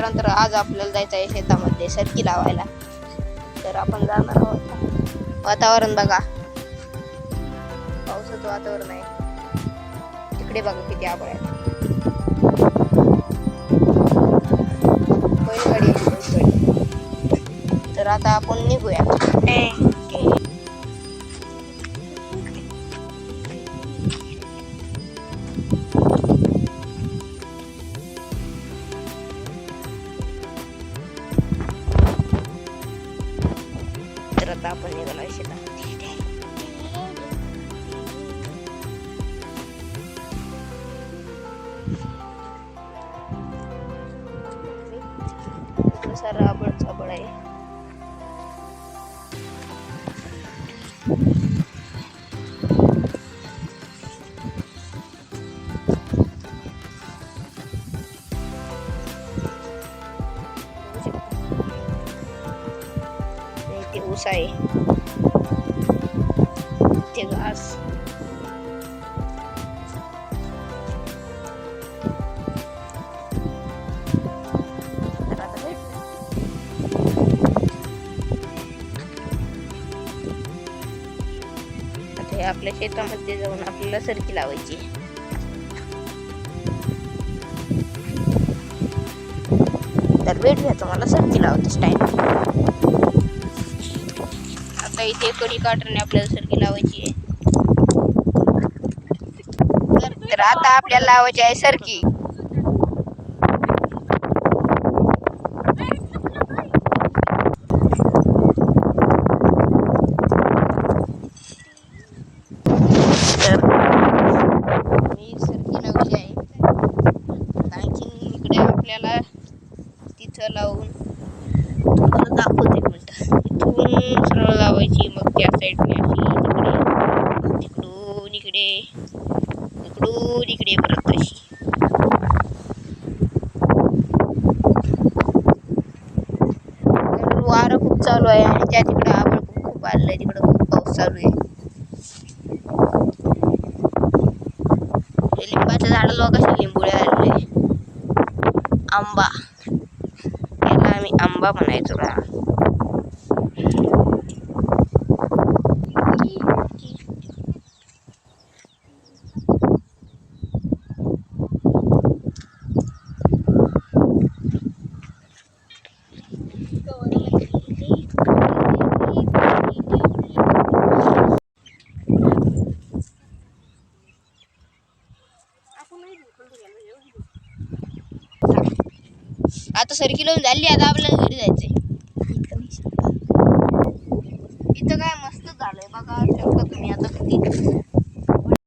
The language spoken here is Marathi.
मित्रांनो तर आज आपल्याला जायचं आहे शेतामध्ये सरकी लावायला. तर आपण जाणार आहोत. वातावरण बघा. पावसाचं वातावरण आहे. तिकडे बघा किती आभाळ आहे. आहे, बैलगाडी. तर आता आपण निघूया. तर आता आपण निघालो आहे शेतामध्ये नुसार राबड ते ऊस आहे. ते घास. भेट हे आपल्या शेतामध्ये जाऊन आपल्याला सरकी लावायची. तर तर भेटूया तुम्हाला सरकी लावतेच टाइम आता इथे कडी काटरने आपल्याला सरकी लावायची आहे. तर आता आपल्याला लावायची आहे सरकी. सरकी लावली आहे. आणखीन इकडे आपल्याला तिथं लावून लावायची मग त्या साईडने अशी तिकडे तिकडून इकडे इकडून इकडे परत अशी वारं खूप चालू आहे आणि त्या तिकडं आवड पण खूप आलेलं आहे. तिकडं खूप पाऊस चालू आहे. लिंबाच्या लिंबाच्या झाडाला असे लिंबुळे आलेले आंबा. याला आम्ही आंबा म्हणायचो. बा आता सरकी लावून झाली आता आपल्याला घरी जायचंय. इथं काय मस्त झालंय बघा शकता तुम्ही आता किती?